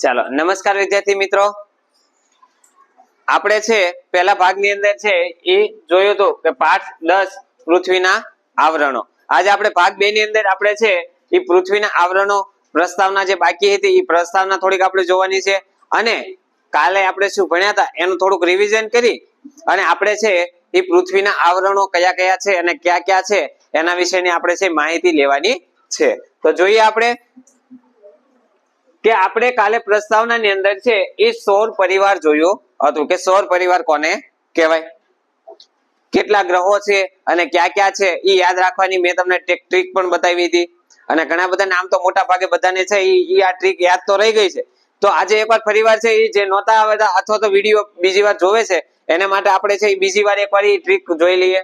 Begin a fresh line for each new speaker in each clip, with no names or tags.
ચાલો, નમસ્કાર વિદ્યાર્થી મિત્રો. આપણે છે, પહેલા ભાગની અંદર છે, એ જોયું હતું કે પાઠ દસ પૃથ્વીના આવરણો. આજે આપણે ભાગ બે ની અંદર આપણે છે, એ પૃથ્વીના આવરણો પ્રસ્તાવના જે બાકી હતી, એ પ્રસ્તાવના થોડીક આપણે જોવાની છે. અને કાલે આપણે શું ભણ્યા હતા, એનું થોડુંક રિવિઝન કરી. અને આપણે છે, એ પૃથ્વીના આવરણો કયા કયા છે અને ક્યાં ક્યાં છે, એના વિશેની આપણે છે, માહિતી લેવાની છે. તો જોઈએ આપણે કે આપણે કાલે પ્રસ્તાવનાની અંદર છે એ સૌર પરિવાર જોયું હતું કે સૌર પરિવાર કોને કહેવાય? કેટલા ગ્રહો છે અને ક્યાં ક્યાં છે એ યાદ રાખવાની મેં તમને ટ્રીક પણ બતાવી હતી. અને ઘણા બધા નામ તો મોટા ભાગે બધાને છે એ આ ટ્રીક યાદ તો રહી ગઈ છે. તો આજે એકવાર ફરીવાર છે એ જે નહોતા આવતા અથવા તો વીડિયો બીજી વાર જોવે છે, એના માટે આપણે છે એ બીજી વાર એકવાર એ ટ્રીક જોઈ લઈએ.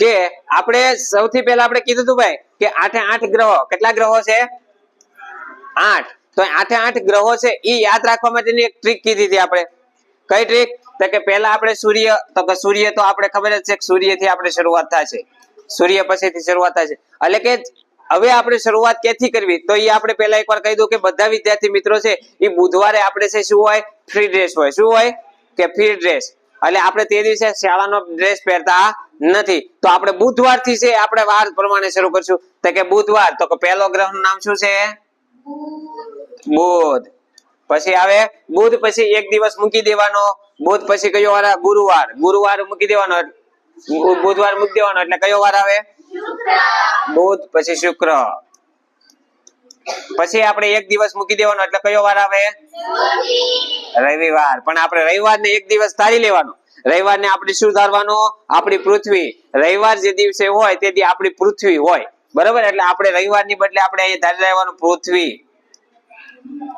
કે આપણે સૌથી પહેલા આપણે કીધું હતું ભાઈ કે આઠે આઠ ગ્રહો. કેટલા ગ્રહો છે? આઠ. તો આઠે આઠ ગ્રહો છે એ યાદ રાખવા માટેની એક ટ્રીક કીધી હતી આપણે. કઈ ટ્રીક તો કે પહેલા આપણે સૂર્ય, તો કે સૂર્ય તો આપણે ખબર જ છે કે સૂર્યથી આપણે શરૂઆત છે. સૂર્ય પછીથી શરૂઆત છે. એટલે કે હવે આપણે શરૂઆત ક્યાંથી કરવી? તો એ આપણે પહેલા એકવાર કહી દઉં કે બધા વિદ્યાર્થી મિત્રો છે એ બુધવારે આપણે છે શું હોય? ફ્રી ડ્રેસ હોય. શું હોય? કે ફ્રી ડ્રેસ એટલે આપણે તે દિવસે શાળાનો ડ્રેસ પહેરતા નથી. તો આપણે બુધવારથી છે આપણે વાર પ્રમાણે શરૂ કરશું. તો કે બુધવાર. તો કે પહેલો ગ્રહ નામ શું છે? બુધ. પછી આવે બુધ પછી એક દિવસ મૂકી દેવાનો. બુધ પછી કયો વાર આવે? ગુરુવાર. ગુરુવાર મૂકી દેવાનો. બુધવાર મૂકી દેવાનો. એટલે કયો વાર આવે? બુધ પછી શુક્ર. પછી આપણે એક દિવસ મૂકી દેવાનો. એટલે કયો વાર આવે? રવિવાર. પણ આપણે રવિવાર ને એક દિવસ તારી લેવાનો. રવિવાર ને આપણે શું ધારવાનો? આપણી પૃથ્વી. રવિવાર જે દિવસે હોય તે આપણી પૃથ્વી હોય. બરાબર? એટલે આપણે રવિવાર બદલે આપણે અહીંયા ધારી લેવાનું પૃથ્વી.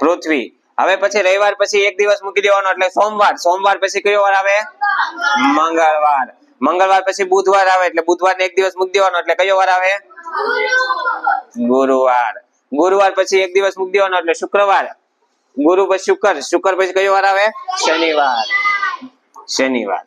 પૃથ્વી. હવે પછી રવિવાર પછી એક દિવસ મૂકી દેવાનો એટલે સોમવાર. સોમવાર પછી કયો વાર આવે? મંગળવાર. મંગળવાર પછી બુધવાર આવે એટલે બુધવાર એક દિવસ મૂકી દેવાનો એટલે કયો વાર આવે? ગુરુવાર. ગુરુવાર પછી એક દિવસ મૂકી દેવાનો એટલે શુક્રવાર. ગુરુ પછી શુક્ર. શુક્ર પછી કયો વાર આવે? શનિવાર. શનિવાર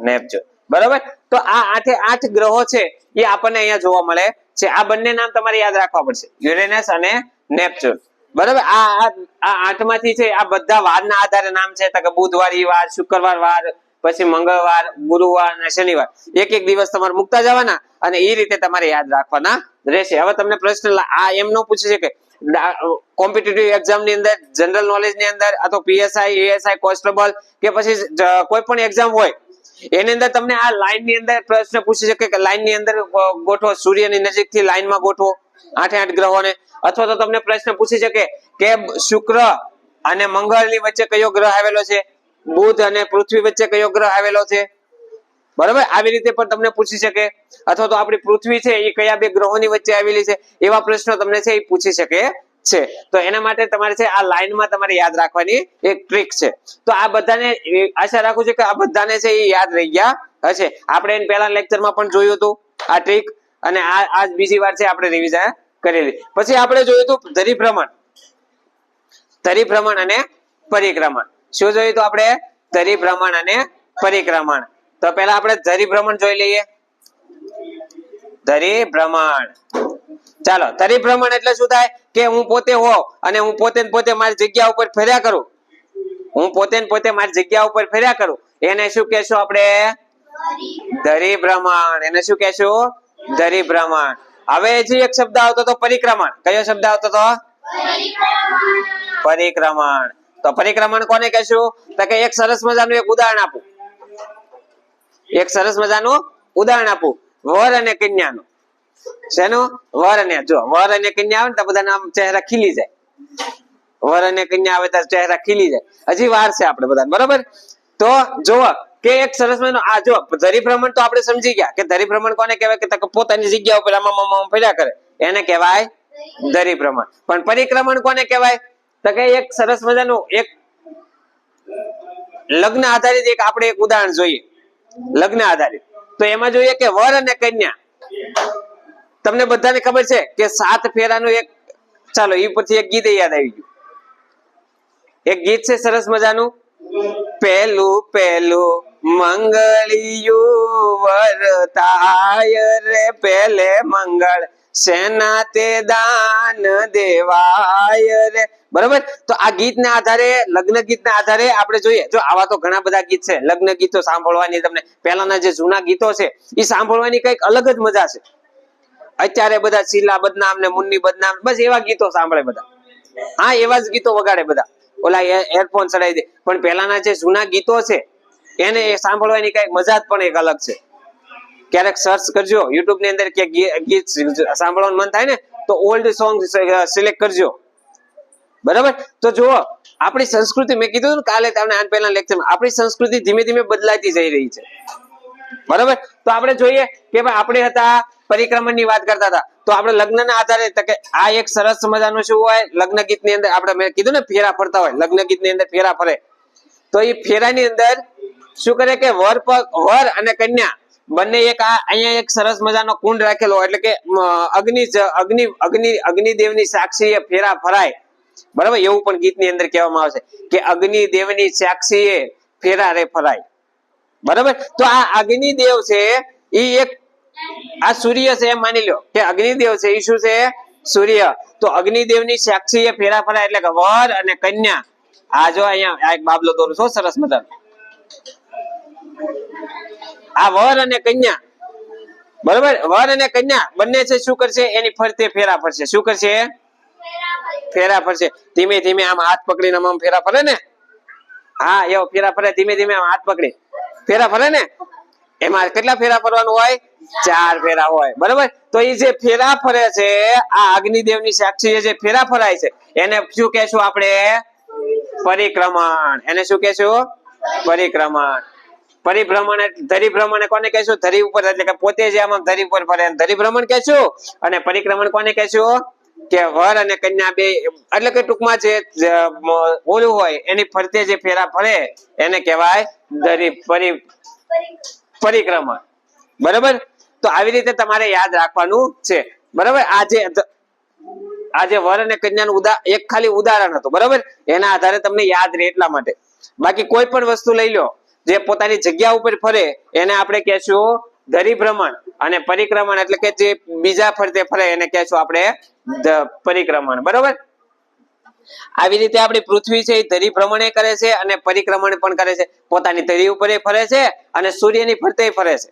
નેપચ્યુન બરોબર? તો આ આઠે આઠ ગ્રહો છે, એ આપણને અહીંયા જોવા મળે છે. આ બંને નામ તમારે યાદ રાખવા પડશે. યુરેનસ અને નેપચ્યુન. બરાબર? આ આ- માંથી છે, આ બધા વારના આધારે નામ છે. તો કે બુધવાર વાર, શુક્રવાર વાર પછી મંગળવાર, ગુરુવાર અને શનિવાર. એક એક દિવસ તમારે મૂકતા જવાના અને એ રીતે તમારે યાદ રાખવાના રહેશે. હવે તમને પ્રશ્ન આ એમ નો પૂછે છે કે કોમ્પિટિટિવ એક્ઝામની અંદર જનરલ નોલેજની અંદર અથવા પીએસઆઈ એએસઆઈ કોન્સ્ટેબલ કે પછી કોઈ પણ એક્ઝામ હોય, એની અંદર તમને આ લાઈનની અંદર પ્રશ્ન પૂછી શકે કે લાઈનની અંદર ગોઠવો, સૂર્યની નજીકથી લાઈનમાં ગોઠવો આઠે આઠ ગ્રહોને. અથવા તો તમને પ્રશ્ન પૂછી શકે કે શુક્ર અને મંગળની વચ્ચે કયો ગ્રહ આવેલો છે? બુધ અને પૃથ્વી વચ્ચે કયો ગ્રહ આવેલો છે? બરાબર? આવી રીતે પણ તમને પૂછી શકે. અથવા તો આપણી પૃથ્વી છે, એ કયા બે ગ્રહોની વચ્ચે આવેલી છે? એવા પ્રશ્નો તમને છે, એ પૂછી શકે છે. તો એના માટે તમારે છે, આ લાઈનમાં તમારે યાદ રાખવાની એક ટ્રીક છે. તો આ બધાને આશા રાખું છું કે આ બધાને છે, એ યાદ રહી ગયા હશે. આપણે એને પહેલા લેક્ચરમાં પણ જોયું હતું આ ટ્રીક, અને આ આજ બીજી વાર છે, આપણે રિવિઝન કરેલી. પછી આપણે જોયું હતું ધરી ભ્રમણ. ધરી અને પરિક્રમણ. શું જોયું હતું આપણે? ધરી ભ્રમણ અને પરિક્રમણ તો પહેલા આપણે ધરી ભ્રમણ જોઈ લઈએ. ધરી ભ્રમણ. ચાલો, ધરી ભ્રમણ એટલે શું થાય? કે હું પોતે હો અને હું પોતે પોતે મારી જગ્યા ઉપર ફેર્યા કરું. હું પોતે પોતે મારી જગ્યા ઉપર ફેર્યા કરું. એને શું કહેશું આપણે? ધરી ભ્રમણ. એને શું કહેશું? ધરી ભ્રમણ. હવે જે એક શબ્દ આવતો તો પરિક્રમણ. કયો શબ્દ આવતો તો? પરિક્રમણ. તો પરિક્રમણ કોને કહેશું? તો કે એક સરસ મજાનું એક ઉદાહરણ આપું. એક સરસ મજાનું ઉદાહરણ આપું. વર અને કન્યાનું. શેનું? વર અને, જો, વર અને કન્યા આવે ને તો બધાના ચહેરા ખીલી જાય. વર અને કન્યા આવે તો ચહેરા ખીલી જાય. હજી વાર છે આપણે બધા બરોબર? તો જોવો કે એક સરસ મજાનું, આ જો ધરી ભ્રમણ તો આપણે સમજી ગયા, કે ધરી ભ્રમણ કોને કહેવાય? કે તકે પોતાની જગ્યા ઉપર આમાં ફર્યા કરે. એને કહેવાય ધરી ભ્રમણ. પણ પરિક્રમણ કોને કહેવાય? તો કે એક સરસ મજાનું એક લગ્ન આધારિત એક આપણે એક ઉદાહરણ જોઈએ. લગ્ન આધારિત. તો એમાં જોઈએ કે વર અને કન્યા. તમને બધાને ખબર છે કે સાત ફેરાનું એક, ચાલો એ પરથી એક ગીત યાદ આવી ગયું. એક ગીત છે સરસ મજાનું. પહેલું પેલું મંગળિયું વરતાય રે પહેલે મંગળ. સેના તે દાન દેવાય રે. બરોબર? તો આ ગીતના આધારે, લગ્ન ગીતના આધારે આપણે જોઈએ. જો આવા તો ઘણા બધા ગીત છે. લગ્ન ગીતો સાંભળવાની તમને, પહેલાના જે જૂના ગીતો છે એ સાંભળવાની કંઈક અલગ જ મજા છે. અત્યારે બધા શીલા બદનામ ને મુન્ની બદનામ, બસ એવા ગીતો સાંભળે બધા. હા, એવા જ ગીતો વગાડે બધા. ઓલા એરફોન ચડાવી દે. પણ પહેલાના જે જૂના ગીતો છે, એને સાંભળવાની કંઈક મજા જ પણ એક અલગ છે. ક્યારેક સર્ચ કરજો. યુટ્યુબની અંદર ગીત સાંભળવાનું મન થાય ને, તો ઓલ્ડ સોંગ સિલેક્ટ કરજો. બરાબર? તો જુઓ, આપણી સંસ્કૃતિ મેં કીધું ને કાલે તમને આન પહેલા લેક્ચરમાં આપણી સંસ્કૃતિ ધીમે ધીમે બદલાતી જઈ રહી છે. બરાબર? તો આપણે જોઈએ કે ભાઈ આપણે હતા પરિક્રમણની વાત કરતા હતા. તો આપણે લગ્નના આધારે કે આ એક સરસ મજાનું શું હોય? લગ્ન ગીતની અંદર આપણે મેં કીધું ને ફેરા ફરતા હોય, લગ્ન ગીતની અંદર ફેરા ફરે. તો એ ફેરાની અંદર શું કરે કે વર પર વર અને કન્યા બંને એક આ અહીંયા એક સરસ મજાનો કુંડ રાખેલો એટલે કે અગ્નિ અગ્નિ અગ્નિ અગ્નિ, અગ્નિદેવની સાક્ષીએ ફેરા ફરાય. બરાબર? એવું પણ ગીતની અંદર કહેવામાં આવશે કે અગ્નિદેવની સાક્ષીએ ફેરા રે ફરાય. બરાબર? તો આ અગ્નિદેવ છે એ એક, આ સૂર્ય છે એમ માની લો કે અગ્નિદેવ છે એ શું છે? સૂર્ય. તો અગ્નિદેવની સાક્ષીએ ફેરા ફરાય એટલે કે વર અને કન્યા. આ જો અહીંયા આ એક બાબલો દોરું છો, સરસ મજાનો. આ વર અને કન્યા. બરોબર? વર અને કન્યા બંને છે, શું કરશે? એની ફરતે ફેરા ફરશે. શું કરશે? ફેરા ફરશે. ધીમે ધીમે આમ હાથ પકડીને આમ ફેરા ફરે ને? હા, એવો ફેરા ફરે. ધીમે ધીમે આમ હાથ પકડી. ફેરા ફરે ને? એમાં કેટલા ફેરા ફરવાનું હોય? ચાર ફેરા હોય. બરોબર? તો એ જે ફેરા ફરે છે, આ અગ્નિદેવની સાક્ષી જે ફેરા ફરાય છે, એને શું કહેશું આપણે? પરિક્રમણ. એને શું કહેશું? પરિક્રમણ. પરિભ્રમણ, ધરીભ્રમણ કોને કહેશું? ધરી ઉપર, એટલે કે પોતે જે આમ ધરી ઉપર ફરે. ધરીભ્રમણ કહેશું? અને પરિક્રમણ કોને કહેશું? કે વર અને કન્યા બે, એટલે કે ટૂંકમાં જે ઓલું હોય, એની ફરતે જે ફેરા ફરે, એને કહેવાય ધરી, પરી, પરિક્રમણ. બરાબર? તો આવી રીતે તમારે યાદ રાખવાનું છે. બરાબર? આજે આજે વર અને કન્યાનું ઉદા, એક ખાલી ઉદાહરણ હતું. બરાબર? એના આધારે તમને યાદ રહે એટલા માટે. બાકી કોઈ પણ વસ્તુ લઈ લો. જે પોતાની જગ્યા ઉપર ફરે, એને આપણે કહેશું ધરીભ્રમણ અને પરિક્રમણ એટલે કે જે બીજા ફરતે ફરે, એને કહેશું આપણે પરિક્રમણ. બરોબર? આવી રીતે આપણી પૃથ્વી છે એ ધરીભ્રમણે કરે છે અને પરિક્રમણ પણ કરે છે. પોતાની ધરી ઉપર ફરે છે અને સૂર્યની ફરતે ફરે છે.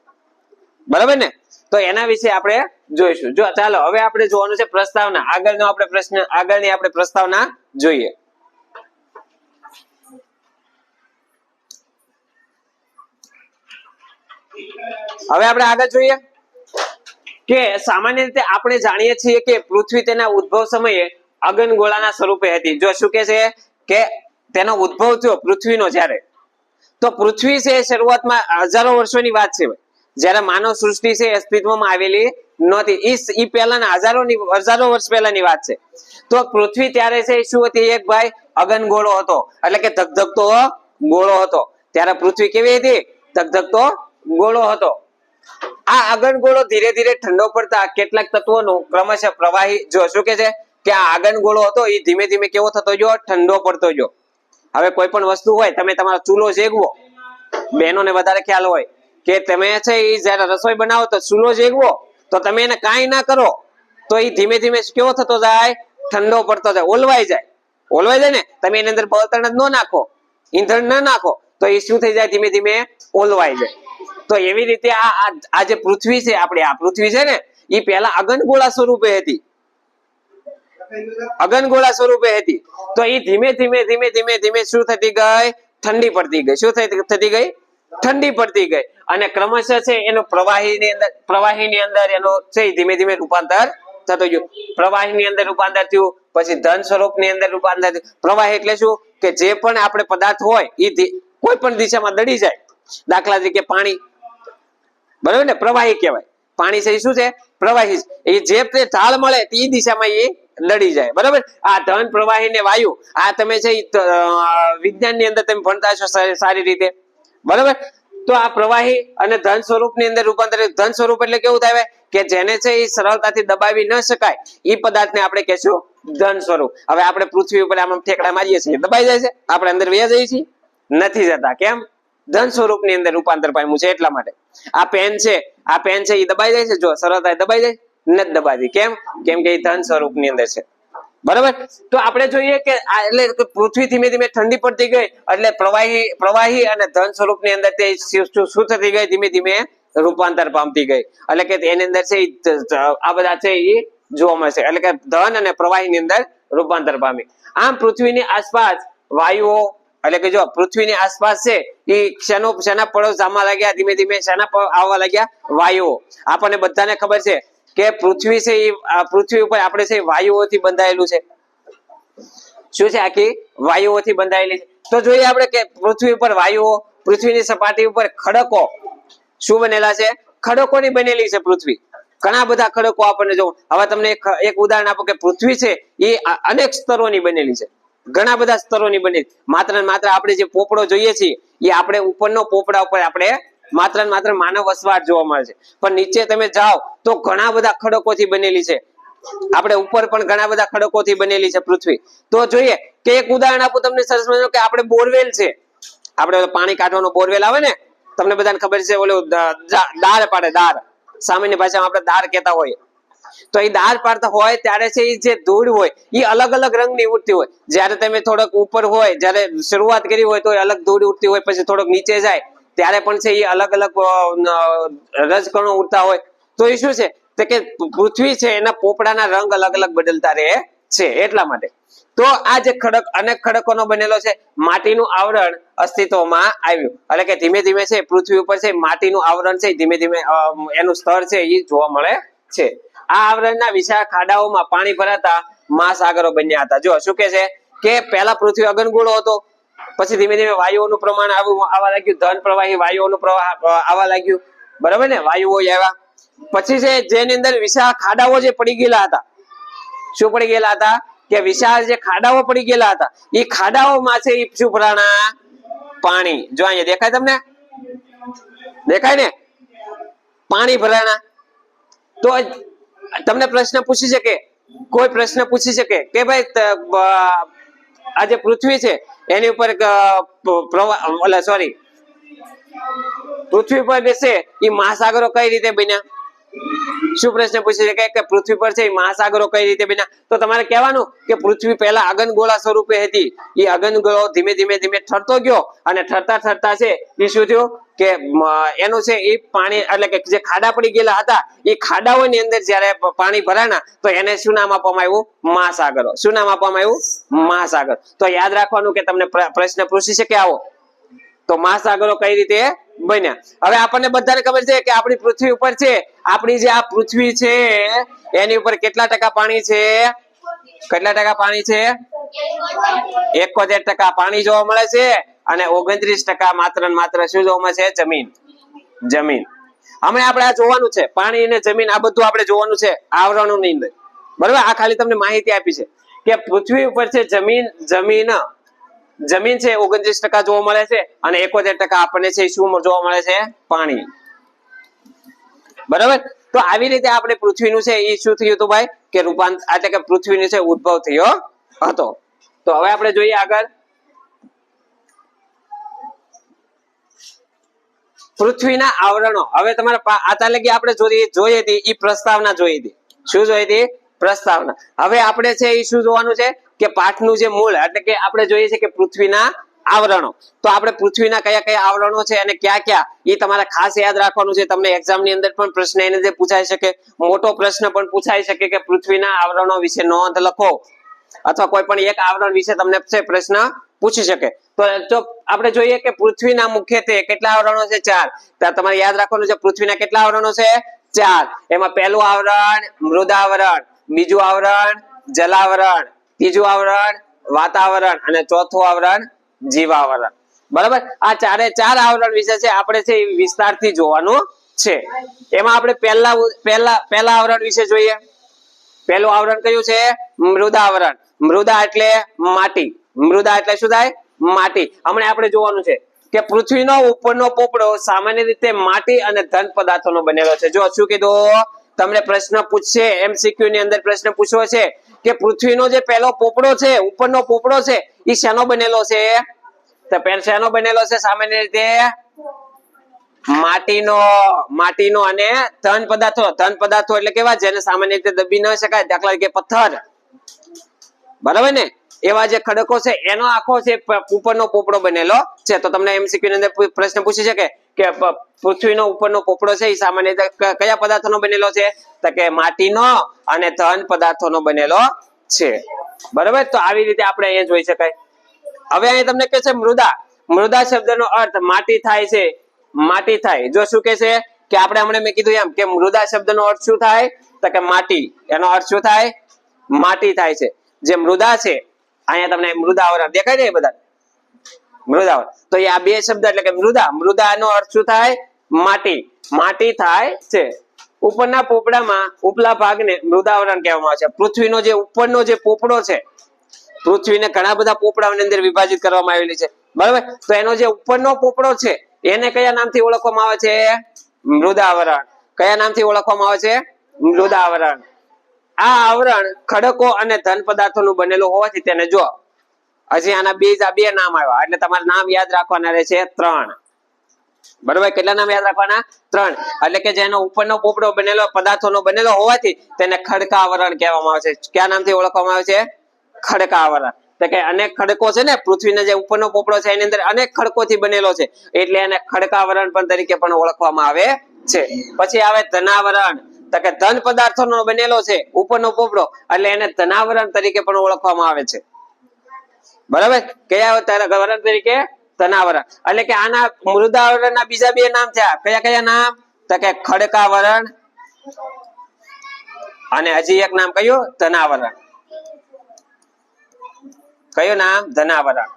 બરાબર ને? તો એના વિશે આપણે જોઈશું. જો ચાલો, હવે આપણે જોવાનું છે પ્રસ્તાવના. આગળનો આપણે પ્રશ્ન, આગળની આપણે પ્રસ્તાવના જોઈએ. હવે આપણે આગળ જોઈએ કે સામાન્ય રીતે આપણે જાણીએ છીએ કે પૃથ્વી તેના ઉદ્ભવ સમયે અગનગોળાના સ્વરૂપે હતી. જો શું કે છે? કે તેનો ઉદ્ભવ થયો પૃથ્વીનો જ્યારે. તો પૃથ્વી છે શરૂઆતમાં હજારો વર્ષોની વાત છે. જ્યારે માનવ સૃષ્ટિ છે અસ્તિત્વમાં આવેલી નહોતી. ઈ પહેલાના હજારોની, હજારો વર્ષ પહેલાની વાત છે. તો પૃથ્વી ત્યારે છે શું હતી? એક ભાઈ અગન ગોળો હતો. એટલે કે ધગધગતો ગોળો હતો. ત્યારે પૃથ્વી કેવી હતી? ધગધગતો ગોળો હતો. આ આગનગોળો ધીરે ધીરે ઠંડો પડતા કેટલાક તત્વોનું ક્રમશઃ પ્રવાહી જો શું કે છે કે આ આગનગોળો હતો એ ધીમે ધીમે કેવો થતો ગયો? ઠંડો પડતો ગયો. હવે કોઈ પણ વસ્તુ હોય, તમે તમારો ચૂલો જેગવો બહેનોને વધારે ખ્યાલ હોય કે તમે છે એ જયારે રસોઈ બનાવો તો ચૂલો જેગવો તો તમે એને કાંઈ ના કરો, તો એ ધીમે ધીમે કેવો થતો જાય? ઠંડો પડતો જાય, ઓલવાઈ જાય. ઓલવાઈ જાય ને? તમે એની અંદર બળતણ જ ન નાખો. ઈંધણ ન નાખો, તો એ શું થઈ જાય? ધીમે ધીમે ઓલવાઈ જાય. તો એવી રીતે આ જે પૃથ્વી છે, આપણી આ પૃથ્વી છે ને એ પહેલા અગનગોળા સ્વરૂપે હતી. અગનગોળા સ્વરૂપે હતી. તો એ ધીમે ધીમે ધીમે ધીમે ધીમે શું થતી ગઈ? ઠંડી પડતી ગઈ. શું થતી ગઈ? ઠંડી પડતી ગઈ. અને ક્રમશઃ છે, એનું પ્રવાહીની અંદર પ્રવાહીની અંદર એનો છે ધીમે ધીમે રૂપાંતર થતું ગયું. પ્રવાહીની અંદર રૂપાંતર થયું, પછી ધન સ્વરૂપની અંદર રૂપાંતર થયું. પ્રવાહ એટલે શું? કે જે પણ આપણે પદાર્થ હોય એ કોઈ પણ દિશામાં દડી જાય. દાખલા તરીકે પાણી. બરાબર ને? પ્રવાહી કહેવાય. પાણી છે શું છે? પ્રવાહી એ જે ઢાળ મળે તે દિશામાં એ લડી જાય. બરાબર? આ ધન પ્રવાહી ને વાયુ, આ તમે છે વિજ્ઞાનની અંદર તમે ભણતા છો સારી રીતે. બરાબર? તો આ પ્રવાહી અને ધન સ્વરૂપની અંદર રૂપાંતરિત, ધન સ્વરૂપ એટલે કેવું થાય? કે જેને છે એ સરળતાથી દબાવી ન શકાય એ પદાર્થને આપણે કહેશું ધન સ્વરૂપ. હવે આપણે પૃથ્વી ઉપર આમ ઠેકડા મારીએ છીએ. દબાઈ જાય છે? આપણે અંદર વ્યા જઈએ છીએ? નથી જતા. કેમ? ધન સ્વરૂપની અંદર રૂપાંતર પામ્યું છે એટલા માટે. આ પેન છે, આ પેન છે એ દબાઈ જાય છે? જો સરળતા દબાઈ જાય નથી દબાતી કેમ? કેમ કે એ ધન સ્વરૂપની અંદર છે. બરાબર? તો આપણે જોઈએ કે એટલે પૃથ્વી ધીમે ધીમે ઠંડી પડતી ગઈ, એટલે પ્રવાહી પ્રવાહી અને ધન સ્વરૂપની અંદર તે શું થતી ગઈ? ધીમે ધીમે રૂપાંતર પામતી ગઈ. એટલે કે એની અંદર છે આ બધા છે એ જોવા મળશે. એટલે કે ધન અને પ્રવાહીની અંદર રૂપાંતર પામી. આમ પૃથ્વીની આસપાસ વાયુઓ એટલે કે જો પૃથ્વીની આસપાસ છે, એ શેનો, શેના પડોશ આવવા લાગ્યા, ધીમે ધીમે પ- આવવા લાગ્યા? વાયુઓ. આપણને બધાને ખબર છે કે પૃથ્વી છે એ પૃથ્વી ઉપર આપણે છે વાયુઓથી બંધાયેલું છે. શું છે આખી? વાયુઓથી બંધાયેલી છે. તો જોઈએ આપણે કે પૃથ્વી ઉપર વાયુઓ, પૃથ્વીની સપાટી ઉપર ખડકો શું બનેલા છે? ખડકોની બનેલી છે પૃથ્વી. ઘણા બધા ખડકો આપણને જો હવે તમને એક ઉદાહરણ આપો કે પૃથ્વી છે એ અનેક સ્તરોની બનેલી છે. ઘણા બધા સ્તરોની બનેલી માત્ર માત્ર આપણે જે પોપડો જોઈએ છીએ, એ આપણે ઉપરનો પોપડા ઉપર આપણે માત્ર માત્ર માનવ વસવાટ જોવા મળે છે. પણ નીચે તમે જાઓ તો ઘણા બધા ખડકોથી બનેલી છે. આપણે ઉપર પણ ઘણા બધા ખડકોથી બનેલી છે પૃથ્વી. તો જોઈએ કે એક ઉદાહરણ આપું તમને સરસ મજાનું કે આપણે બોરવેલ છે. આપણે પાણી કાઢવાનો બોરવેલ આવે ને? તમને બધાને ખબર છે ઓલું દાર પાડે દાર સામાન્ય ભાષામાં આપણે દાર કહેતા હોઈએ. તો એ દાર પાડતા હોય ત્યારે છે એ જે ધૂળ હોય એ અલગ અલગ રંગની ઉડતી હોય. જ્યારે તમે થોડોક ઉપર હોય, જ્યારે શરૂઆત કરી હોય તો અલગ ધૂળ ઉડતી હોય, પછી થોડોક નીચે જાય, ત્યારે પણ છે એ અલગ અલગ રજકણો ઉડતા હોય. તો એ શું છે? કે પૃથ્વી છે એના પોપડાના રંગ અલગ અલગ બદલતા રહે છે, એટલા માટે. તો આ જે ખડક, અનેક ખડકોનો બનેલો છે, માટીનું આવરણ અસ્તિત્વમાં આવ્યું. એટલે કે ધીમે ધીમે છે, પૃથ્વી ઉપર છે, માટીનું આવરણ છે, ધીમે ધીમે એનું સ્તર છે એ જોવા મળે છે. આ આવરણના વિશાળ ખાડાઓમાં પાણી ભરાતા મહાસાગરો બન્યા હતા. જો શું કે છે? કે પહેલા પૃથ્વી અગનગુળો હતો, પછી ધીમે ધીમે વાયુઓનું પ્રમાણ આવું આવવા લાગ્યું, ધન પ્રવાહી વાયુઓનું પ્રવાહ આવવા લાગ્યું. બરાબર ને? વાયુઓ આવ્યા. પછી છે, જેની અંદર વિશાળ ખાડાઓ જે પડી ગયેલા હતા. શું પડી ગયેલા હતા? કે વિશાળ જે ખાડાઓ પડી ગયેલા હતા એ ખાડાઓમાં છે એ શું ભરાણા પાણી. જો અહીંયા દેખાય તમને? દેખાય ને? પાણી ભરાણા. તો તમને પ્રશ્ન પૂછી શકે? કોઈ પ્રશ્ન પૂછી શકે? કે ભાઈ આ જે પૃથ્વી છે, એની ઉપર ઓલા સોરી પૃથ્વી પર બેસે એ મહાસાગરો કઈ રીતે બન્યા? શું પ્રશ્ન પૂછી શકાય કે પૃથ્વી પર છે મહાસાગરો કઈ રીતે બન્યા? તો તમારે કહેવાનું કે પૃથ્વી પહેલા અગનગોળા સ્વરૂપે હતી. એ અગનગોળો ધીમે ધીમે ધીમે ઠરતો ગયો અને ઠરતા ઠરતા છે એ શું થયું? કે એનું છે એ પાણી એટલે કે જે ખાડા પડી ગયેલા હતા એ ખાડાઓની અંદર જયારે પાણી ભરાણા, તો એને શું નામ આપવામાં આવ્યું? મહાસાગરો. શું નામ આપવામાં આવ્યું? મહાસાગર. તો યાદ રાખવાનું કે તમને પ્રશ્ન પૂછી શકે આવો. તો મહાસાગરો કઈ રીતે બન્યા? હવે આપણને બધાને ખબર છે કે આપણી પૃથ્વી ઉપર છે. આપણી જે આ પૃથ્વી છે, એની ઉપર કેટલા ટકા પાણી છે? કેટલા ટકા પાણી છે? એકોતેર ટકા પાણી જોવા મળે છે અને ઓગણત્રીસ ટકા માત્ર માત્ર શું જોવા મળે છે? જમીન. જમીન. હમણાં આપણે આ જોવાનું છે. પાણી અને જમીન આ બધું આપણે જોવાનું છે આવરણોની અંદર. બરોબર? આ ખાલી તમને માહિતી આપી છે કે પૃથ્વી ઉપર છે જમીન જમીન જમીન છે, ઓગણત્રીસ ટકા જોવા મળે છે અને એકોતેર ટકા આપણને છે, શું જોવા મળે છે? પાણી. બરાબર? તો આવી રીતે આપણે પૃથ્વીનું છે એ શું થયું હતું ભાઈ? કે રૂપાંતર એટલે કે પૃથ્વીનું છે, ઉદ્ભવ થયો હતો. તો હવે આપણે જોઈએ આગળ. પૃથ્વીના આવરણો. હવે તમારે આતા લગી આપણે જોઈએ જોઈએ એ પ્રસ્તાવના જોઈ હતી. શું જોઈ હતી? પ્રસ્તાવના. હવે આપણે છે એ શું જોવાનું છે? કે પાઠનું જે મૂળ, એટલે કે આપણે જોઈએ છે કે પૃથ્વીના આવરણો. તો આપણે પૃથ્વીના કયા કયા આવરણો છે અને ક્યાં ક્યાં? એ તમારે ખાસ યાદ રાખવાનું છે. તમને એક્ઝામની અંદર પણ પ્રશ્ન એને જે પૂછાઈ શકે મોટો પ્રશ્ન પણ પૂછાઈ શકે કે પૃથ્વીના આવરણો વિશે નોંધ લખો. અથવા કોઈ પણ એક આવરણ વિશે તમને પ્રશ્ન પૂછી શકે. તો જો આપણે જોઈએ કે પૃથ્વીના મુખ્યત્વે કેટલા આવરણો છે? ચાર. તમારે યાદ રાખવાનું છે પૃથ્વીના કેટલા આવરણો છે? ચાર. એમાં પહેલું આવરણ મૃદાવરણ, બીજું આવરણ જલાવરણ ત્રીજું આવરણ વાતાવરણ અને ચોથું આવરણ જીવાવરણ. બરાબર? આ ચારે ચાર આવરણ વિશે છે, આપણે છે વિસ્તારથી જોવાનું છે. એમાં આપણે પહેલા પહેલા પહેલા આવરણ વિશે જોઈએ. પહેલું આવરણ કયું છે? મૃદાવરણ. મૃદા એટલે માટી. મૃદા એટલે શું થાય? માટી. હમણાં આપણે જોવાનું છે કે પૃથ્વીનો ઉપરનો પોપડો સામાન્ય રીતે માટી અને ધન પદાર્થોનો બનેલો છે. જો શું કીધું? તમને પ્રશ્ન પૂછશે એમસીક્યુ ની અંદર પ્રશ્ન પૂછવો છે. કે પૃથ્વીનો જે પહેલો પોપડો છે, ઉપરનો પોપડો છે એ શેનો બનેલો છે? તો પેલ શેનો બનેલો છે સામાન્ય રીતે? માટીનો માટીનો અને ધન પદાર્થો. ધન પદાર્થો એટલે કેવા? જેને સામાન્ય રીતે દબી ન શકાય, દાખલા તરીકે પથ્થર. બરાબર ને? એવા જે ખડકો છે, એનો આખો છે ઉપરનો પોપડો બનેલો છે. તો તમને એમસીક્યુ ની અંદર પ્રશ્ન પૂછી શકે કે પૃથ્વીનો ઉપરનો પોપડો છે, એ સામાન્ય કયા પદાર્થોનો બનેલો છે? તો કે માટીનો અને ધન પદાર્થોનો બનેલો છે. બરાબર? તો આવી રીતે આપણે અહીંયા જોઈ શકાય. હવે અહીં તમને કે છે મૃદા. મૃદા શબ્દનો અર્થ માટી થાય છે. માટી થાય. જો શું કે છે? કે આપણે હમણાં મેં કીધું એમ કે મૃદા શબ્દનો અર્થ શું થાય? તો કે માટી. એનો અર્થ શું થાય? માટી થાય છે. જે મૃદા છે, અહીંયા તમને મૃદા દેખાય ને બધા મૃદાવરણ તો એ આ બે શબ્દ એટલે કે મૃદા. મૃદાનો અર્થ શું થાય? માટી. માટી થાય છે. ઉપરના પોપડામાં ઉપલા ભાગને મૃદાવરણ કહેવામાં આવે છે. પૃથ્વીનો જે ઉપરનો જે પોપડો છે, પૃથ્વીને ઘણા બધા પોપડાઓની અંદર વિભાજિત કરવામાં આવેલી છે. બરાબર? તો એનો જે ઉપરનો પોપડો છે, એને કયા નામથી ઓળખવામાં આવે છે? મૃદાવરણ. કયા નામથી ઓળખવામાં આવે છે? મૃદાવરણ. આ આવરણ ખડકો અને ધન પદાર્થોનું બનેલું હોવાથી તેને જો હજી આના બે આ બે નામ આવ્યા. એટલે તમારે નામ યાદ રાખવાના રહે છે ત્રણ. બરોબર? કેટલા નામ યાદ રાખવાના? ત્રણ. એટલે કે જેનો ઉપરનો પોપડો બનેલો, પદાર્થોનો બનેલો હોવાથી તેને ખડકાવરણ કહેવામાં આવે છે. કયા નામથી ઓળખવામાં આવે છે? ખડકાવરણ. કે અનેક ખડકો છે ને, પૃથ્વીનો જે ઉપરનો પોપડો છે, એની અંદર અનેક ખડકોથી બનેલો છે. એટલે એને ખડકાવરણ પણ તરીકે પણ ઓળખવામાં આવે છે. પછી આવે ધનાવરણ. તો કે ધન પદાર્થોનો બનેલો છે, ઉપરનો પોપડો. એટલે એને ધનાવરણ તરીકે પણ ઓળખવામાં આવે છે. બરાબર? કયા વરણ તરીકે? તનાવરણ. એટલે કે આના મૃદાવરણના બીજા બે નામ થયા કયા કયા નામ? તો કે ખડકાવરણ અને હજી એક નામ કયું? ધનાવરણ કયું નામ? ધનાવરણ.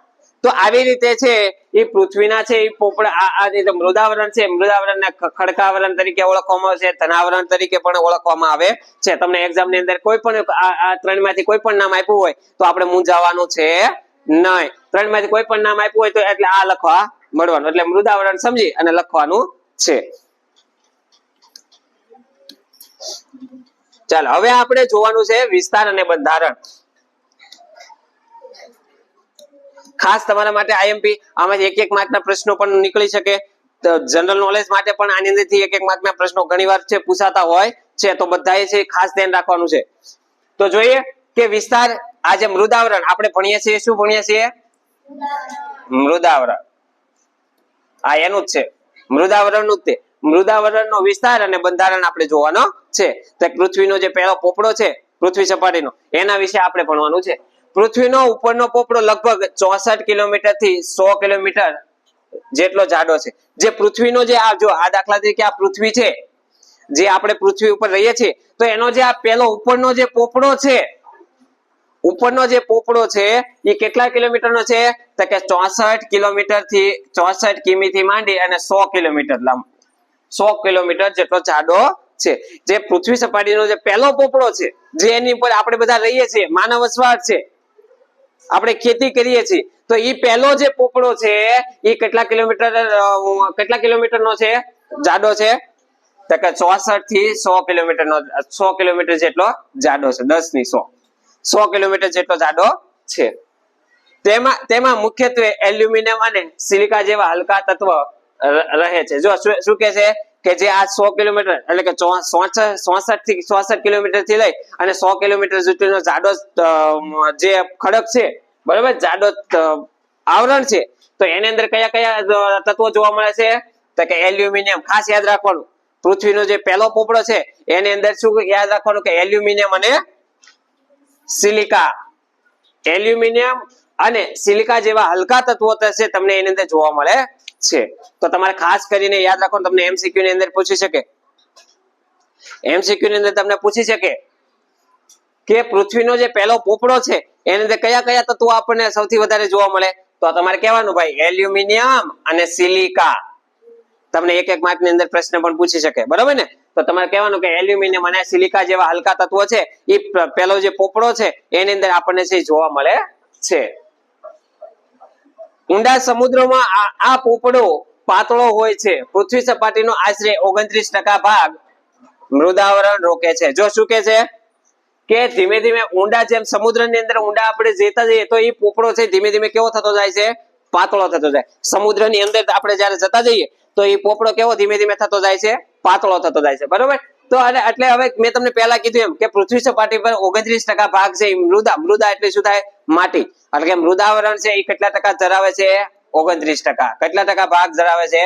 તો આવી રીતે છે એ પૃથ્વીના છે એ પોપડા મૃદાવરણ છે. મૃદાવરણને ખડકાવરણ તરીકે ઓળખવામાં આવે છે. ધનાવરણ તરીકે પણ ઓળખવામાં આવે છે. તમને એક્ઝામની અંદર કોઈ પણ આ ત્રણમાંથી કોઈ પણ નામ આપ્યું હોય, તો આપણે મૂંઝાવાનું છે. નહીં. ત્રણમાંથી કોઈ પણ નામ આપ્યું હોય તો એટલે આ લખવા મળવાનું. એટલે મૃદાવરણ સમજી અને લખવાનું છે. ચાલો, હવે આપણે જોવાનું છે વિસ્તાર અને બંધારણ. ખાસ તમારા માટે આઈએમપી, આમાંથી એક એક માર્કના પ્રશ્નો પણ નીકળી શકે. જનરલ નોલેજ માટે પણ આની અંદરથી એક એક માર્કના પ્રશ્નો ઘણીવાર છે, પૂછાતા હોય છે, તો બધાએ છે ખાસ ધ્યાન રાખવાનું છે. તો જોઈએ કે વિસ્તાર આ મૃદાવરણ. આપણે ભણીએ છીએ, શું ભણીએ છીએ? મૃદાવરણ. આ એનું જ છે. મૃદાવરણનું જ તે. મૃદાવરણનો વિસ્તાર અને બંધારણ આપણે જોવાનો છે. તો પૃથ્વીનો જે પહેલો પોપડો છે, પૃથ્વી સપાટીનો, એના વિશે આપણે ભણવાનું છે. પૃથ્વીનો ઉપરનો પોપડો લગભગ ચોસઠ કિલોમીટરથી સો કિલોમીટર જેટલો જાડો છે. જે પૃથ્વીનો જે આ જો આ દાખલા તરીકે આ પૃથ્વી છે, જે આપણે પૃથ્વી ઉપર રહીએ છીએ, તો એનો જે આ પેલો ઉપરનો જે પોપડો છે ઉપરનો જે પોપડો છે, એ કેટલા કિલોમીટરનો છે? તો કે ચોસઠ કિલોમીટરથી ચોસઠ કિમી થી માંડી અને સો કિલોમીટર લાંબો. સો કિલોમીટર જેટલો જાડો છે. જે પૃથ્વી સપાટીનો જે પહેલો પોપડો છે, જે એની ઉપર આપણે બધા રહીએ છીએ, માનવ વસવાટ છે. આપણે ખેતી કરીએ છીએ. તો એ પહેલો જે પોપડો છે એ કેટલા કિલોમીટર કેટલા કિલોમીટર નો છે? જાડો છે. તો કે ચોસઠથી સો કિલોમીટર નો સો કિલોમીટર જેટલો જાડો છે દસની સો. સો કિલોમીટર જેટલો જાડો છે. તેમાં મુખ્યત્વે એલ્યુમિનિયમ અને સિલિકા જેવા હલકા તત્વ રહે છે. જો શું કે છે? કે જે આ સો કિલોમીટર એટલે કે ચોસઠથી, ચોસઠ કિલોમીટરથી લઈ અને સો કિલોમીટર સુધીનો જાડો જે ખડક છે, બરાબર? જાડો આવરણ છે. તો એની અંદર કયા કયા તત્વો જોવા મળે છે? તો કે એલ્યુમિનિયમ. ખાસ યાદ રાખવાનું. પૃથ્વીનો જે પહેલો પોપડો છે, એની અંદર શું યાદ રાખવાનું? કે એલ્યુમિનિયમ અને સિલિકા, એલ્યુમિનિયમ અને સિલિકા જેવા હલકા તત્વો થશે તમને એની અંદર જોવા મળે છે. તો તમારે ખાસ કરીને યાદ રાખો તમને એમસીક્યુ ની અંદર પૂછી શકે. એમસીક્યુ ની અંદર તમને પૂછી શકે કે પૃથ્વીનો જે પહેલો પોપડો છે, એની અંદર કયા કયા તત્વો આપણને સૌથી વધારે જોવા મળે? તો તમારે કહેવાનું ભાઈ, એલ્યુમિનિયમ અને સિલિકા. તમને એક એક માર્કની અંદર પ્રશ્ન પણ પૂછી શકે. બરાબર ને? તો તમારે કહેવાનું કે એલ્યુમિનિયમ અને સિલિકા જેવા હલકા તત્વો છે એ પેલો જે પોપડો છે, એની અંદર આપણને છે જોવા મળે છે. ઊંડા સમુદ્રમાં આ પોપડો પાતળો હોય છે. પૃથ્વી સપાટીનો આશરે ઓગણત્રીસ ટકા ભાગ મૃદાવરણ રોકે છે. જો શું કે છે? કે ધીમે ધીમે ઊંડા જેમ સમુદ્રની અંદર ઊંડા આપણે જતા જઈએ, તો એ પોપડો છે, ધીમે ધીમે કેવો થતો જાય છે? પાતળો થતો જાય. સમુદ્રની અંદર આપણે જયારે જતા જઈએ તો એ પોપડો કેવો ધીમે ધીમે થતો જાય છે? પાતળો થતો જાય છે. બરોબર? તો અને એટલે હવે મેં તમને પહેલા કીધું એમ કે પૃથ્વી સપાટી પર ઓગણત્રીસ ભાગ છે મૃદા. મૃદા એટલે શું થાય? માટી. એટલે કે મૃદાવરણ છે એ કેટલા ટકા ધરાવે છે? ઓગણત્રીસ કેટલા ટકા ભાગ ધરાવે છે?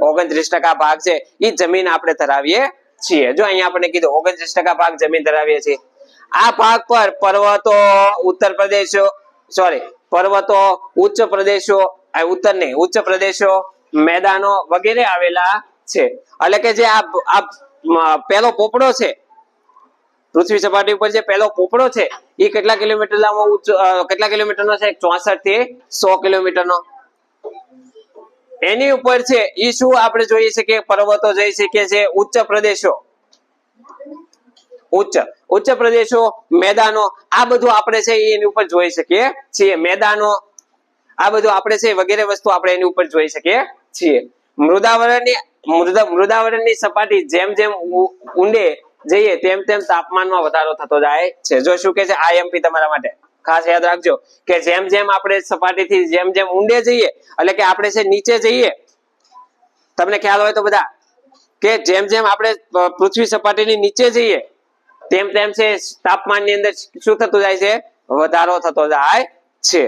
ઓગણત્રીસ ભાગ છે. એ જમીન આપણે ધરાવીએ છીએ. જો અહીંયા આપણે કીધું ઓગણત્રીસ ટકા ભાગ જમીન ધરાવીએ છીએ. આ ભાગ પર પર્વતો, ઉત્તર પ્રદેશો સોરી પર્વતો, ઉચ્ચ પ્રદેશો ઉત્તર નહીં, ઉચ્ચ પ્રદેશો મેદાનો વગેરે આવેલા છે. એટલે કે જે આ પેલો પોપડો છે, પૃથ્વી સપાટી ઉપર જે પેલો પોપડો છે, એ કેટલા કિલોમીટર કેટલા કિલોમીટરનો છે? ચોસઠથી સો કિલોમીટરનો. એની ઉપર છે, એ શું આપણે જોઈએ છે પર્વતો જોઈ શકીએ છે ઉચ્ચ પ્રદેશો. ઉચ્ચ ઉચ્ચ પ્રદેશો, મેદાનો, આ બધું આપણે છે એની ઉપર જોઈ શકીએ છીએ. મેદાનો, આ બધું આપણે છે વગેરે વસ્તુ આપણે એની ઉપર જોઈ શકીએ છીએ. મૃદાવરણની, મૃદા, મૃદાવરણની સપાટી જેમ જેમ ઊંડે જઈએ તેમ તેમ તાપમાનમાં વધારો થતો જાય છે. જો શું કે છે આઈએમપી તમારા માટે? ખાસ યાદ રાખજો કે જેમ જેમ આપણે સપાટીથી જેમ જેમ ઊંડે જઈએ, એટલે કે આપણે છે નીચે જઈએ. તમને ખ્યાલ હોય તો બધા, કે જેમ જેમ આપણે પૃથ્વી સપાટીની નીચે જઈએ, તેમ તેમ છે તાપમાનની અંદર શું થતું જાય છે? વધારો થતો જાય છે.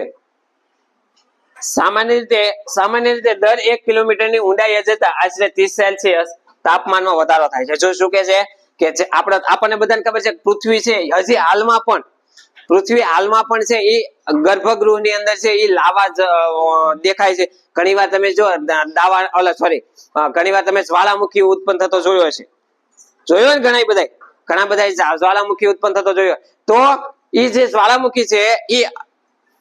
સામાન્ય રીતે સામાન્ય રીતે દર એક કિલોમીટરની ઊંડાઈએ જતા આશરે ત્રીસ સેલ્સિયસ તાપમાનમાં વધારો થાય છે. જો શું કે છે કે આપણે, આપણને બધાને ખબર છે પૃથ્વી છે, હજી હાલમાં પણ, પૃથ્વી હાલમાં પણ છે એ ગર્ભગૃહની અંદર છે એ લાવા દેખાય છે. ઘણીવાર તમે જો દાવા ઓલા સોરી ઘણી વાર તમે જ્વાળામુખી ઉત્પન્ન થતો જોયો છે જોયો ને ઘણા બધા ઘણા બધા જ્વાળામુખી ઉત્પન્ન થતો જોયો. તો એ જે જ્વાળામુખી છે એ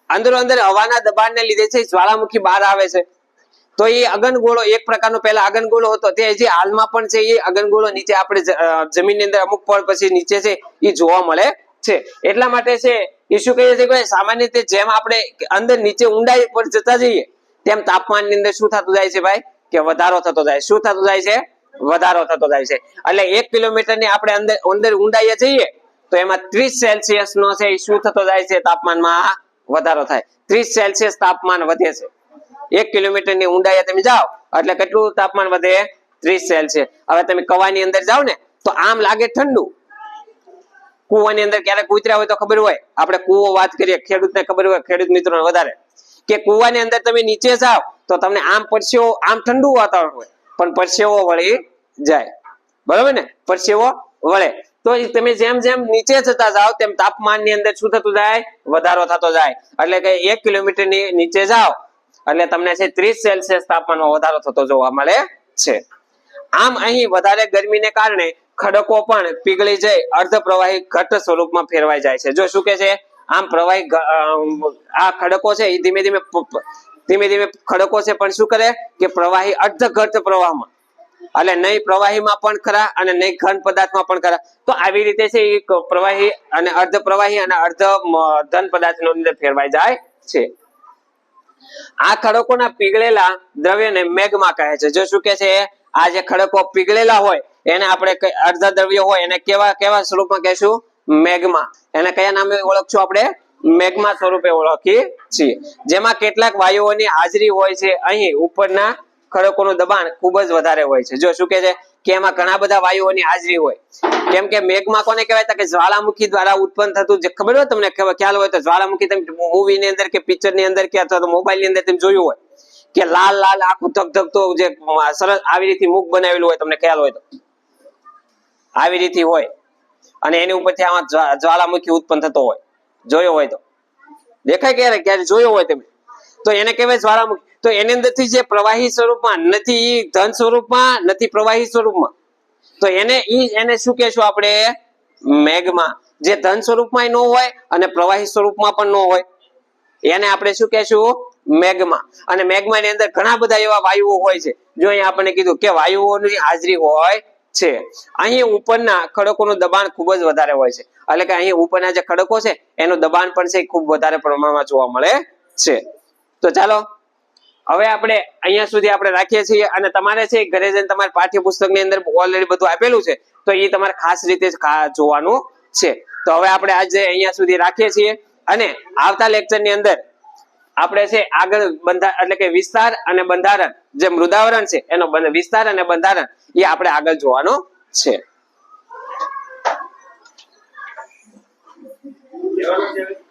અંદરો અંદર હવાના દબાણને લીધે છે, જ્વાળામુખી બહાર આવે છે. તો એ અગનગોળો એક પ્રકારનો પહેલા અગનગોળો હતો, તે જે હાલમાં પણ છે, એ અગનગોળો નીચે આપણે જમીનની અંદર અમુક પળ પછી નીચે છે, એ જોવા મળે છે. એટલા માટે છે એ કહીએ છીએ કે સામાન્ય રીતે જેમ આપણે અંદર નીચે ઊંડાઈ પર જતા જઈએ, તેમ તાપમાનની અંદર શું થતું જાય છે ભાઈ? કે વધારો થતો જાય. શું થતું જાય છે? વધારો થતો જાય છે. એટલે એક કિલોમીટરની આપણે અંદર અંદર ઊંડાઈએ જઈએ, તો એમાં ત્રીસ સેલ્સિયસ નો છે, એ શું થતો જાય છે, તાપમાનમાં? વધારો થાય. ત્રીસ સેલ્સિયસ તાપમાન વધે છે. એક કિલોમીટરની ઊંડાઈએ તમે જાઓ, એટલે કેટલું તાપમાન વધે? ત્રીસ સેલ્સિયસ હવે તમે કવાની અંદર જાઓ ને, તો આમ લાગે ઠંડુ. કુવાની અંદર ક્યારેક ઉતર્યા હોય તો ખબર હોય. આપણે કુવો વાત કરીએ, ખેડૂતને ખબર હોય, ખેડૂત મિત્રો વધારે. કે કુવાની અંદર તમે નીચે જાઓ, તો તમને આમ પરસેવો, આમ ઠંડુ વાતાવરણ હોય. પણ પરસેવો વળી જાય. બરોબર ને? પરસેવો વળે. તો તમે જેમ જેમ નીચે જતા જાઓ, તેમ તાપમાનની અંદર શું થતું જાય? વધારો થતો જાય. એટલે કે એક કિલોમીટરની નીચે જાઓ, એટલે તમને છે ત્રીસ સેલ્સિયસ તાપમાનમાં વધારો થતો જોવા મળે છે. આમ અહીં વધારે ગરમીને કારણે ખડકો પણ પીગળી જઈ અર્ધ પ્રવાહી ઘટ સ્વરૂપમાં ફેરવાઈ જાય છે. જો શું કે છે? આમ પ્રવાહી આ ખડકો છે એ ધીમે ધીમે ધીમે ધીમે ખડકો છે, પણ શું કરે? કે પ્રવાહી અર્ધ ઘટ પ્રવાહમાં એટલે નહીં પ્રવાહીમાં પણ ખરા અને નહીં ઘન પદાર્થમાં પણ ખરા. તો આવી રીતે છે એ પ્રવાહી અને અર્ધ પ્રવાહી અને અર્ધ ધન પદાર્થ ફેરવાઈ જાય છે. આ ખડકોના પીગળેલા દ્રવ્યને મેઘમાં કહે છે. જો શું કે છે? આ જે ખડકો પીગળેલા હોય, એને આપણે અર્ધ દ્રવ્ય હોય, એને કેવા કેવા સ્વરૂપમાં કહેશું? મેઘમાં. એને કયા નામે ઓળખશું આપણે? મેઘમાં સ્વરૂપે ઓળખીએ છીએ. જેમાં કેટલાક વાયુઓની હાજરી હોય છે અહીં ઉપરના ખડકોનું દબાણ ખૂબ જ વધારે હોય છે. જો શું કે છે કે એમાં ઘણા બધા વાયુઓની હાજરી હોય. કેમ કે મેઘમાં કોને કહેવાય કે જ્વાળામુખી દ્વારા ઉત્પન્ન થતું જે ખબર હોય તમને ખ્યાલ હોય તો જ્વાળામુખી તમે મૂવી ની અંદર કે પિક્ચરની અંદર કે અથવા તો મોબાઈલની અંદર તમે જોયું હોય કે લાલ લાલ આખું ધગધગતો જે સરસ આવી રીતે મુખ બનાવેલું હોય તમને ખ્યાલ હોય તો. આવી રીતે હોય. અને એની ઉપરથી આમાં જ્વા- જ્વાળામુખી ઉત્પન્ન થતો હોય. જોયો હોય તો. દેખાય ક્યારે? ક્યારે જોયો હોય તમે? તો એને કહેવાય જ્વાળામુખી તો એની અંદરથી જે પ્રવાહી સ્વરૂપમાં નથી ધન સ્વરૂપમાં નથી, પ્રવાહી સ્વરૂપમાં. તો એને ઈ એને શું કહેશું આપણે? મેઘમાં. જે ધન સ્વરૂપમાં ન હોય અને પ્રવાહી સ્વરૂપમાં પણ ન હોય. એને આપણે શું કહેશું? મેઘમાં. અને મેઘમાં ની અંદર ઘણા બધા એવા વાયુઓ હોય છે. જો અહીંયા આપણને કીધું કે વાયુઓની હાજરી હોય છે. અહીં ઉપરના ખડકોનું દબાણ ખૂબ જ વધારે હોય છે. એટલે કે અહીં ઉપરના જે ખડકો છે, એનું દબાણ પણ છે ખૂબ વધારે પ્રમાણમાં જોવા મળે છે. તો ચાલો હવે આપણે અહીંયા સુધી આપણે રાખીએ છીએ અને તમારે છે ઘરે જઈને તમારે પાઠ્યપુસ્તકની અંદર ઓલરેડી બધું આપેલું છે, તો એ તમારે ખાસ રીતે જોવાનું છે તો હવે આપણે આજે અહીંયા સુધી રાખીએ છીએ અને આવતા લેક્ચરની અંદર આપણે છે આગળ બંધા, એટલે કે વિસ્તાર અને બંધારણ, જે મૃદાવરણ છે, એનો વિસ્તાર અને બંધારણ, એ આપણે આગળ જોવાનો છે
Thank હવે?